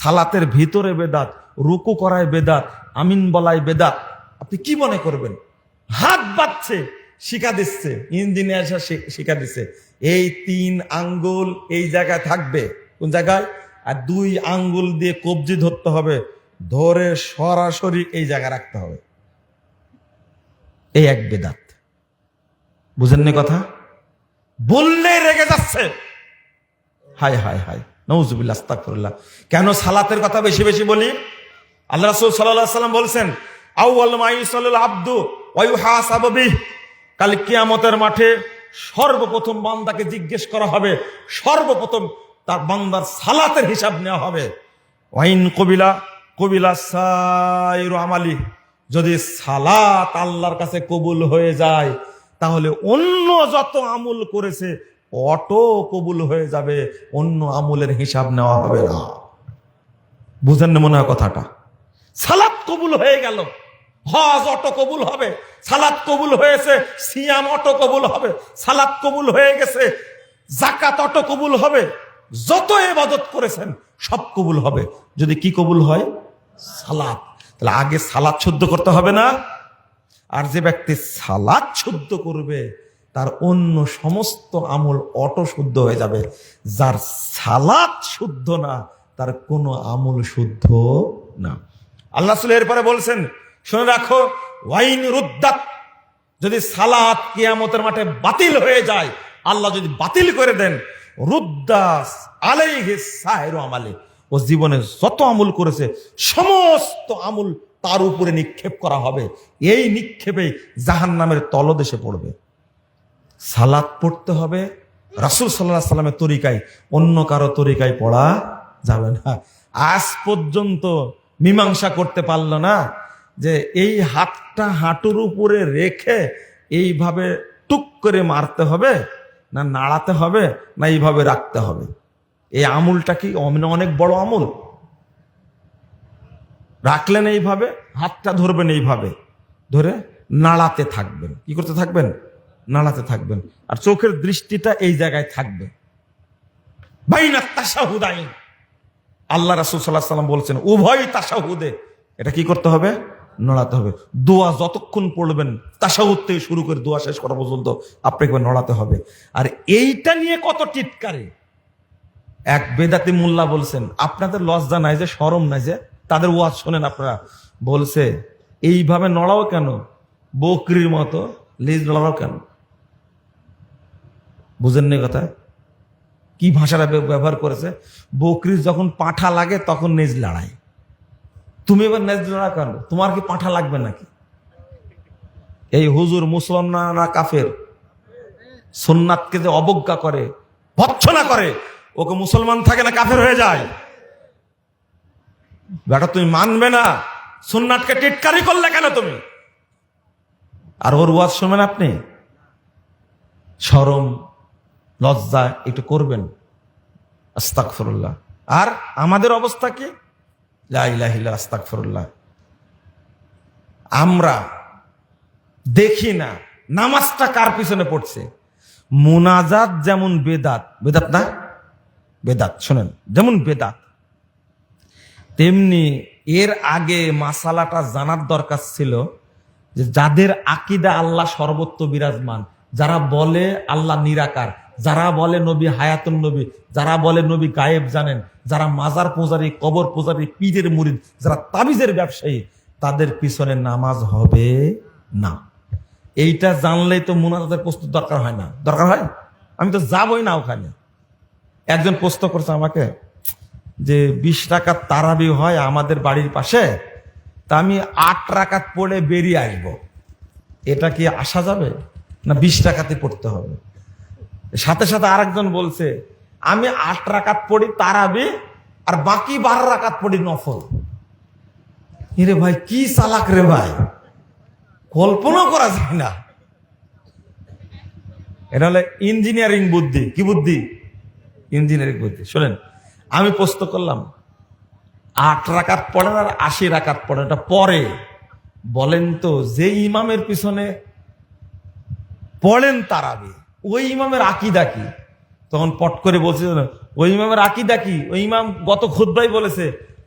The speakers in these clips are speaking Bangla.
সালাতের ভিতরে বেদাত, রুকু করায় বেদাত, আমিন বলায় বেদাত। আপনি কি মনে করবেন? হাত বাচ্ছে শিখা দিচ্ছে ইঞ্জিনিয়ার শিখা দিচ্ছে। এই তিন আঙ্গুল এই জায়গায় থাকবে। কোন জায়গায়? আর দুই আঙ্গুল দিয়ে কবজি ধরতে হবে। ধরে সরাসরি এই জায়গায় রাখতে হবে। এই এক বেদাত। বুঝেননি কথা? বললে রেগে যাচ্ছে। হাই হাই হাই নৌজুবিল্লা আস্তাকফিরুল্লাহ কেন সালাতের কথা বেশি বেশি বলি? আল্লাহ রাসূল আলাইহি সাল্লাম বলছেন আব্দু কাল কিয়ামতের মাঠে সর্বপ্রথম বান্দাকে জিজ্ঞেস করা হবে, সর্বপ্রথম তার বান্দার সালাতের হিসাব নেওয়া হবে। ওয়াইন কবিলা কবিলা সাইরু আমালি। যদি সালাত আল্লাহর কাছে কবুল হয়ে যায়, তাহলে অন্য যত আমল করেছে অটো কবুল হয়ে যাবে, অন্য আমলের হিসাব নেওয়া হবে না। বুঝেন না মনে হয় কথাটা? সালাত কবুল হয়ে গেল। হজ অটো কবুল হবে, সালাত কবুল হয়েছে, সিয়াম অটো কবুল হবে, সালাত কবুল হয়ে গেছে জাকাত অটো কবুল হবে, যত এবাদত করেছেন সব কবুল হবে। যদি কি কবুল হয়? সালাত। তাহলে আগে সালাত শুদ্ধ করতে হবে না? আর যে ব্যক্তি সালাদ শুদ্ধ করবে তার অন্য সমস্ত আমল অটো শুদ্ধ হয়ে যাবে। যার সালাদ শুদ্ধ না, তার কোনো আমল শুদ্ধ না। আল্লাহ এরপরে বলছেন, শুনে রাখো, ওয়াইন রুদ্দাত, যদি সালাত কিয়ামতের মাঠে বাতিল হয়ে যায়, আল্লাহ যদি বাতিল করে দেন, রুদ্দাস আলাইহি সাহেরু আমালে, ও জীবনে যত আমল করেছে, সমস্ত আমল তার উপরে নিক্ষেপ করা হবে। এই নিক্ষেপে জাহান নামের তলদেশে পড়বে। সালাত পড়তে হবে। রাসুল সাল্লাহ সাল্লামের তরিকায়, অন্য কারও তরিকায় পড়া যাবে না। আজ পর্যন্ত মীমাংসা করতে পারল না যে এই হাতটা হাঁটুর উপরে রেখে এইভাবে টুক করে মারতে হবে, না নাড়াতে হবে, না এইভাবে রাখতে হবে। এই আমুলটা কি অনেক বড় আমুল? রাখলেন এইভাবে, হাতটা ধরবেন এইভাবে, ধরে নাড়াতে থাকবেন। কি করতে থাকবেন? নাড়াতে থাকবেন। আর চোখের দৃষ্টিটা এই জায়গায় থাকবে। বাইনা তাসাহুদাইন আল্লাহ রাসুল সাল্লাহ সাল্লাম বলছেন, উভয় তাসাহুদে এটা কি করতে হবে? নড়াতে হবে। দোয়া যতক্ষণ পড়বেন তাসাহুদ থেকে শুরু করে দোয়া শেষ করা পর্যন্ত আপনাকে নড়াতে হবে। আর এইটা নিয়ে কত টিটকারে। এক বেদাতি মোল্লা বলছেন, আপনাদের লজ্জা নাই যে, সরম নাই যে, তাদের ওয়াজ শোনেন আপনারা। বলছে, এইভাবে নড়াও কেন? বকরির মতো লেজ নড়াও কেন? বুঝেননি কথা? কি ভাষাটা ব্যবহার করেছে? বকরির যখন পাঠা লাগে, তখন নেজ লড়াই। তুমি এবার নেজ লড়া কেন তোমার কি পাঠা লাগবে নাকি? এই হুজুর মুসলমান না কাফের। সোননাথকে যে অবজ্ঞা করে, ভৎসনা করে, ওকে মুসলমান থাকে না, কাফের হয়ে যায়। বেটা, তুমি মানবে না। সুন্নাতকে টিটকারি করলে কেন তুমি? আর ওর ওয়াজ শুনবেন আপনি? সরম লজ্জা একটু করবেন। আস্তাকফরুল্লাহ আর আমাদের অবস্থা কি? লাইলাহিল্লা আস্তাকফরুল্লাহ আমরা দেখি না নামাজটা কার পিছনে পড়ছে? মোনাজাত যেমন বেদাত বেদাত না? বেদাত, শোনেন, যেমন বেদাত। তেমনি এর আগে মাসালাটা জানার দরকার ছিল যে যাদের আকিদা আল্লাহ সর্বত্র বিরাজমান, যারা বলে আল্লাহ নিরাকার যারা বলে নবী হায়াতুল নবী, যারা বলে নবী গায়েব জানেন, যারা মাজার পূজারী, কবর পূজারী, পীরের মুরিদ, যারা তাবিজের ব্যবসায়ী, তাদের পিছনে নামাজ হবে না। এইটা জানলেই তো মুনাজাতের প্রস্তুত দরকার হয় না। দরকার হয়? আমি তো যাবই না ওখানে। একজন প্রশ্ন করছে আমাকে যে, বিশ টাকার তারাবি হয় আমাদের বাড়ির পাশে? তা আমি আট টাকাত পড়ে বেরিয়ে আসব। এটা কি আসা যাবে? না বিশ টাকাতে পড়তে হবে? সাথে সাথে আরেকজন বলছে, আমি আট রাকাত পড়ি তারাবি আর বাকি বারো রাকাত পড়ি নফল। রে ভাই, কি চালাক রে ভাই? কল্পনা করা যায় না। এটা হলে ইঞ্জিনিয়ারিং বুদ্ধি। কি বুদ্ধি? ইঞ্জিনিয়ারিং বুদ্ধি। শোনেন, আমি প্রশ্ন করলাম, আট রাকাত পড়েন আর আশি রাকাত পড়েন, এটা পরে। বলেন তো, যে ইমামের পিছনে পড়েন তারাবি ওই ইমামের আকিদা কি? তখন পট করে বলছে ওই ইমামের আকিদা কি? ওই ইমাম গত খুদ্াই বলেছে,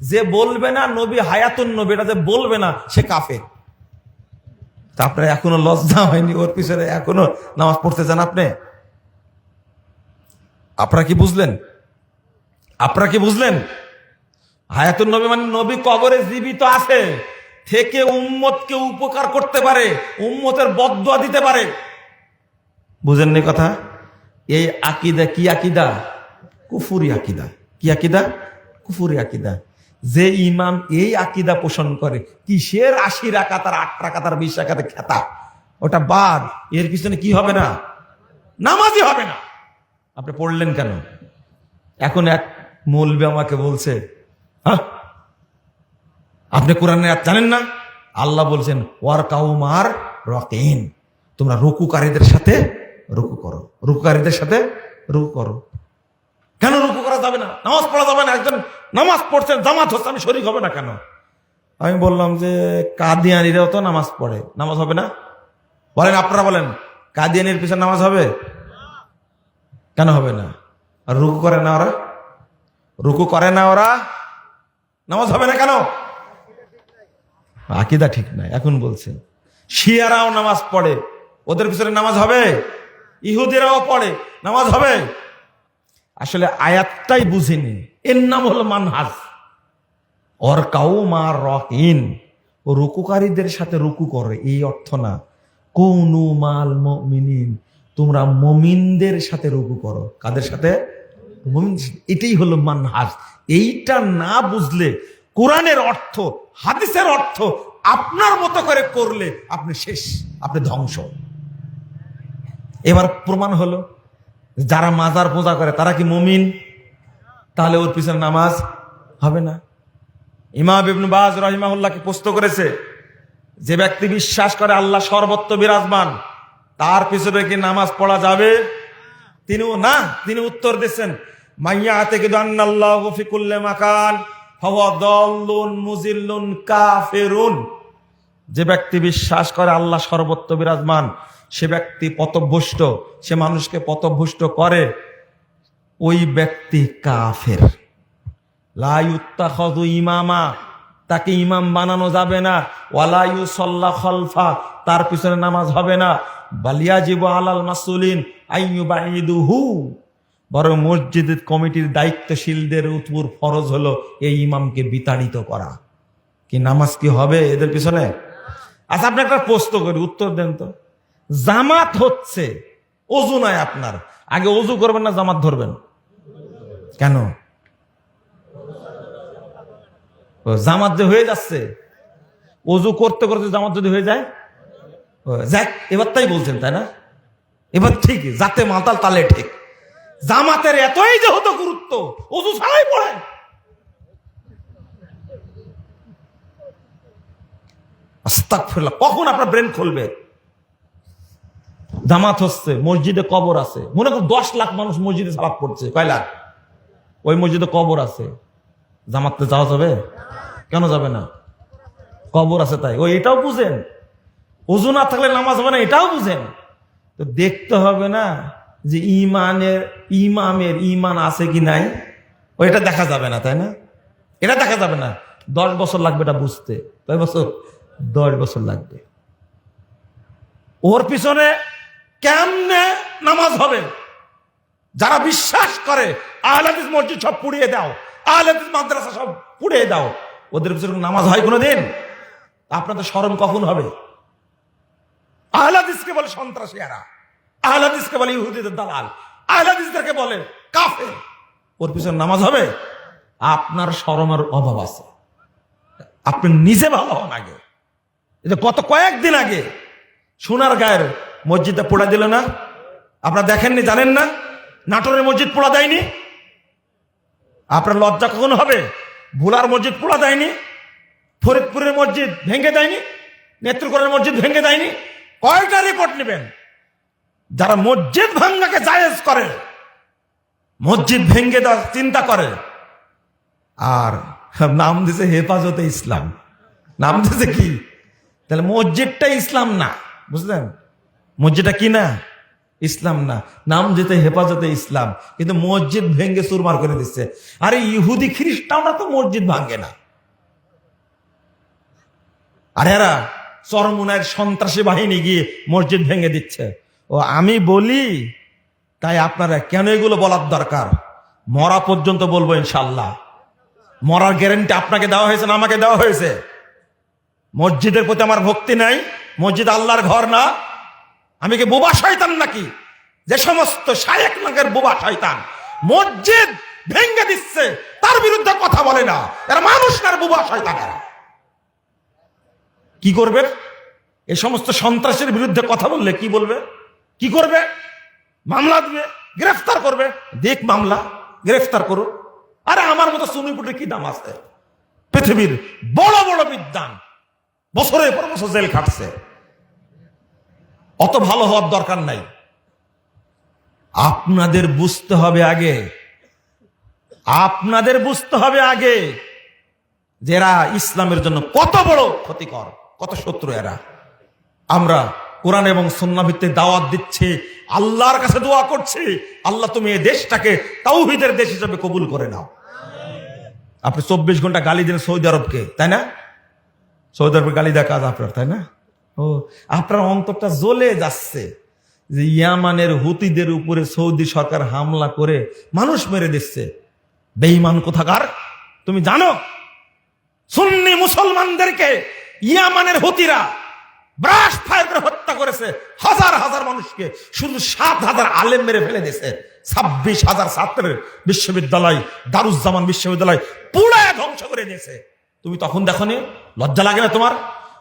যে বলবে না নবী হায়াতুন নবী, এটা যে বলবে না, সে কাফে তা আপনার এখনও লজ্জা হয়নি ওর পিছনে, এখনও নামাজ পড়তে চান আপনি? আপনারা কি বুঝলেন? আপনারা কি বুঝলেন? হায়াতুন নবী মানে নবী কবরে জীবিত আছে, থেকে উম্মতকে উপকার করতে পারে, উম্মতের বদয়া দিতে পারে। বুঝেননি কথা? এই আকিদা কি আকিদা? কুফুরি আকিদা। কি আকিদা? কুফুরি আকিদা। যে ইমাম এই আকিদা পোষণ করে, কিসের আশি রাকাতার আট রাকাতার বিশ রাকাতের খেতা? ওটা বাদ। এর পিছনে কি হবে না? নামাজই হবে না। আপনি পড়লেন কেন? এখন এক মৌলবি আমাকে বলছে হ্যাঁ? আপনি কোরআনের আয়াত জানেন না? আল্লাহ বলছেন, ওয়ার কাউমার রকেন। তোমরা রুকুকারীদের সাথে রুকু করো। রুকুকারীদের সাথে রুকু করো। কেন রুকু করা যাবে না? নামাজ পড়া যাবে না? একজন নামাজ পড়ছেন, জামাত হচ্ছে, আমি শরিক হবে না কেন? আমি বললাম যে, কাদিয়ানিরাও তো নামাজ পড়ে। নামাজ হবে না? বলেন, আপনারা বলেন, কাদিয়ানির পিছনে নামাজ হবে? কেন হবে না? আর রুকু করে না ওরা? রুকু করে না ওরা? নামাজ হবে না কেন? আকিদা ঠিক নাই, এখন বলছে। শিয়ারাও নামাজ পড়ে। ওদের পিছনে নামাজ হবে? ইহুদিরাও পড়ে। নামাজ হবে? আসলে আয়াতটাই বুঝিনি। এর নাম হলো মানহাজ। অর মা রহিন। রুকুকারীদের সাথে রুকু করে, এই অর্থ না। কৌনু মাল মিনিন তোমরা মমিনদের সাথে রুকু করো। কাদের সাথে? এটাই হলো মানহাজ। এইটা না বুঝলে কোরআনের অর্থ, হাদিসের অর্থ আপনার মতো করে করলে আপনি শেষ, আপনি ধ্বংস। এবার প্রমাণ হলো, যারা মাজার পূজা করে, তারা কি মুমিন? তাহলে ওর পিছনে নামাজ হবে না। ইমাম ইবনু বাজ রহিমাহুল্লাহকে প্রশ্ন করেছে, যে ব্যক্তি বিশ্বাস করে আল্লাহ সর্বত্র বিরাজমান, তার পিছনে কি নামাজ পড়া যাবে? তিনিও না, তিনি উত্তর দিচ্ছেন মাইয়া থেকে আন্নাল্লাহ ফিকুল্লে মাকান যে ব্যক্তি বিশ্বাস করে আল্লাহ সর্বত্র বিরাজমান সে ব্যক্তি পথভ্রষ্ট, সে মানুষকে পথভ্রষ্ট করে, ওই ব্যক্তি কাফের। লাইউত্তাখদু ইমামা, তাকে ইমাম বানানো যাবে না। ওয়ালাইউ সল্লা খলফা, তার পিছনে নামাজ হবে না। বালিয়াজিবু আলাল মাসুলিন আইয়ু বাঈদুহু বরং মসজিদ কমিটির দায়িত্বশীলদের উৎপুর ফরজ হলো এই ইমামকে বিতাড়িত করা। কি নামাজ কি হবে এদের পিছনে? আচ্ছা আপনি একটা প্রশ্ন করি, উত্তর দেন তো। জামাত হচ্ছে, অজু নয় আপনার। আগে অজু করবেন না, জামাত ধরবেন। কেন? জামাত যে হয়ে যাচ্ছে, অজু করতে করতে জামাত যদি হয়ে যায় যাক, এবার তাই বলছেন, তাই না? এবার ঠিক, যাতে মাতাল তালে ঠিক। জামাতের এতই যে হতো গুরুত্ব, অজু ছাড়াই আস্তাগফিরুল্লাহ, কখন আপনার ব্রেন খুলবে? জামাত হচ্ছে, মসজিদে কবর আছে। মনে করুন দশ লাখ মানুষ মসজিদে সালাত পড়ছে। কয় লাখ? ওই মসজিদে কবর আছে। জামাতে যাওয়া যাবে? কেন যাবে না? কবর আছে তাই। ও এটাও বুঝেন। অজু না থাকলে নামাজ হবে না, এটাও বুঝেন। তো দেখতে হবে না যে ইমানের, ইমামের ইমান আছে কি নাই। ওইটা দেখা যাবে না, তাই না? এটা দেখা যাবে না। দশ বছর লাগবে এটা বুঝতে। কয় বছর? দশ বছর লাগবে। ওর পিছনে কেমনে নামাজ হবে? যারা বিশ্বাস করে আহলাদিস মসজিদ সব পুড়িয়ে দাও আহলাদিস মাদ্রাসা সব পুড়িয়ে দাও, ওদের পিছনে নামাজ হয় কোনোদিন? আপনাদের স্মরণ কখন হবে? আহলাদিসকে বলে সন্ত্রাসীরা আহলাদিসকে বলে ইহুদিদের দালাল আহলাদিসদেরকে বলে কাফে ওর পিছনে নামাজ হবে? আপনার শরমের অভাব আছে। আপনি নিজে ভালো হন আগে। এটা গত কয়েকদিন আগে, সোনার গায়ের মসজিদটা পোড়া দিল না? আপনারা দেখেননি, জানেন না? নাটোরের মসজিদ পোড়া দেয়নি? আপনার লজ্জা কখন হবে? ভোলার মসজিদ পোড়া দেয়নি? ফরিদপুরের মসজিদ ভেঙে দেয়নি? নেত্রকোনার মসজিদ ভেঙে দেয়নি? কয়টা রিপোর্ট নেবেন? যারা মসজিদ ভাঙ্গাকে জায়েজ করে, মসজিদ ভেঙ্গে দেওয়ার চিন্তা করে, আর নাম দিছে হেফাজতে ইসলাম। নাম দিছে কি? তাহলে মসজিদটা ইসলাম না, বুঝলেন? মসজিদটা কি না? ইসলাম না। নাম যেতে হেফাজতে ইসলাম। কিন্তু মসজিদ ভেঙ্গে চুরমার করে দিচ্ছে। আরে ইহুদি খ্রিস্টানরা তো মসজিদ ভাঙ্গে না। আর এরা চরমুনার সন্ত্রাসী বাহিনী গিয়ে মসজিদ ভেঙে দিচ্ছে। ও আমি বলি, তাই আপনারা কেন এগুলো বলার দরকার? মরা পর্যন্ত বলব ইনশাল্লাহ মরার গ্যারেন্টি আপনাকে দেওয়া হয়েছে না আমাকে দেওয়া হয়েছে? মসজিদের প্রতি আমার ভক্তি নাই। মসজিদ আল্লাহর ঘর না। আমি কি বোবা শয়তান নাকি? যে সমস্ত শায়েক নাগের বোবা শয়তান। মসজিদ ভেঙ্গে দিচ্ছে, তার বিরুদ্ধে কথা বলে না। এরা মানুষ না বোবা শয়তানেরা কি করবে? এই সমস্ত সন্ত্রাসের বিরুদ্ধে কথা বললে কি বলবে? কি করবে? মামলা দিবে, গ্রেফতার করবে। দেখ মামলা, গ্রেফতার করো। আরে আমার মতো সুনিপুটের কি দাম আছে? পৃথিবীর বড় বড় বিদ্যান বছরের পর বছর জেল খাটছে। অত ভালো হওয়ার দরকার নাই। আপনাদের বুঝতে হবে আগে। আপনাদের বুঝতে হবে আগে যে এরা ইসলামের জন্য কত বড় ক্ষতিকর, কত শত্রু এরা। আমরা কোরআন এবং সন্না ভিত্তিক দাওয়াত দিচ্ছি, আল্লাহর কাছে দোয়া করছি। আল্লাহ তুমি এই দেশটাকে তাওহিদের দেশ হিসেবে কবুল করে নাও। আপনি চব্বিশ ঘণ্টা গালি দিন সৌদি আরবকে, তাই না? সৌদি আরবের গালি দেওয়া কাজ আপনার, তাই না? ও, আপনার অন্তরটা জ্বলে যাচ্ছে যে ইয়ামানের হুতিদের উপরে সৌদি সরকার হামলা করে মানুষ মেরে দিচ্ছে। বেঈমান কোথাকার? তুমি জানো? সুন্নি মুসলমানদেরকে ইয়ামানের হুতিরা ব্রাশ ফায়ার করে হত্যা করেছে। হাজার হাজার মানুষকে শুধু সাত হাজার আলেম মেরে ফেলে দিয়েছে। ছাব্বিশ হাজার ছাত্রের বিশ্ববিদ্যালয়, দারুজ্জামান বিশ্ববিদ্যালয় পুরায় ধ্বংস করে দিয়েছে। তুমি তখন দেখনি? লজ্জা লাগে না তোমার?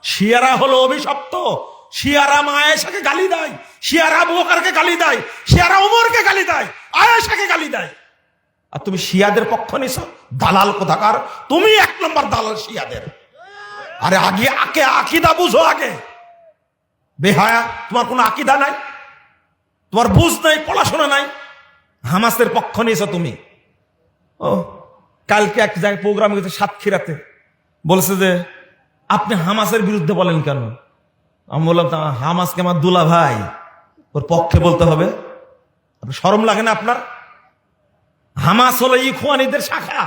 শিয়ারা হলো অভিশপ্ত। শিয়ারা মা আয়েশাকে গালি দেয়। শিয়ারা আবু গালি দেয়। শিয়ারা ওমরকে গালি দেয়। আয়েশাকে গালি দেয়। আর তুমি শিয়াদের পক্ষ নিছ? দালাল কোথাকার? তুমি এক নম্বর দালাল শিয়াদের। আরে আগে আকে আকিদা বুঝো আগে। বেহায়া, তোমার কোনো আকিদা নাই? তোমার বুঝ নাই, পড়াশোনা নাই? হামাসের পক্ষ নিয়েছ তুমি? ও, কালকে এক জায়গায় প্রোগ্রাম গেছে সাতক্ষীরাতে। বলছে যে আপনি হামাসের বিরুদ্ধে বলেন কেন? আমি বললাম হামাসকে আমার দুলা ভাই, ওর পক্ষে বলতে হবে। সরম লাগে না আপনার? হামাস হলো ইখওয়ানিদের শাখা।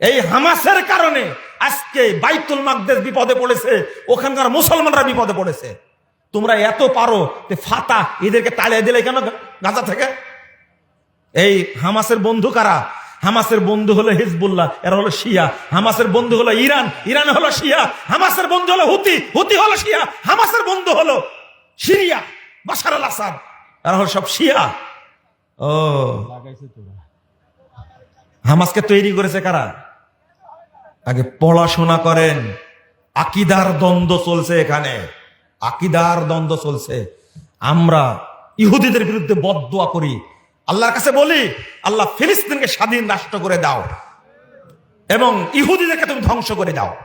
এই হামাসের কারণে আজকে বাইতুল মাকদেস বিপদে পড়েছে, ওখানকার মুসলমানরা বিপদে পড়েছে। তোমরা এত পারো যে ফাতা এদেরকে তাড়িয়ে দিলে কেন গাজা থেকে? এই হামাসের বন্ধু কারা? হামাসের বন্ধু হলো হিজবুল্লাহ, এরা হলো শিয়া। হামাসের বন্ধু হলো ইরান ইরান হলো শিয়া। হামাসের বন্ধু হলো হুতি হুতি হলো শিয়া। হামাসের বন্ধু হলো সিরিয়া, বাশার আল আসাদ। এরা হলো সব শিয়া। ও। হামাসকে তৈরি করেছে কারা? আগে পড়াশোনা করেন। আকিদার দ্বন্দ্ব চলছে এখানে। আকিদার দ্বন্দ্ব চলছে। আমরা ইহুদিদের বিরুদ্ধে বদদোয়া করি। আল্লাহর কাছে বলি, আল্লাহ ফিলিস্তিনকে স্বাধীন রাষ্ট্র করে দাও এবং ইহুদিদেরকে তুমি ধ্বংস করে দাও।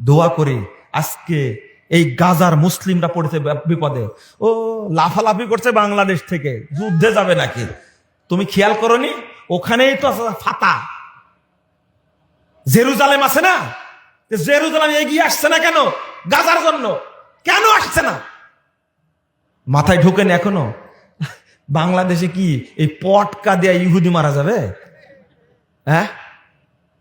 দোয়া করি, আজকে এই গাজার মুসলিমরা পড়েছে বিপদে। ও, লাফালাফি করছে বাংলাদেশ থেকে, যুদ্ধে যাবে নাকি? তুমি খেয়াল করনি? ওখানেই তো ফাতা। জেরুজালেম আছে না? জেরুজালেম এগিয়ে আসছে না কেন? গাজার জন্য। কেন আসছে না? মাথায় ঢুকেন এখনও? বাংলাদেশে কি এই পটকা দেয়া ইহুদি মারা যাবে? হ্যাঁ?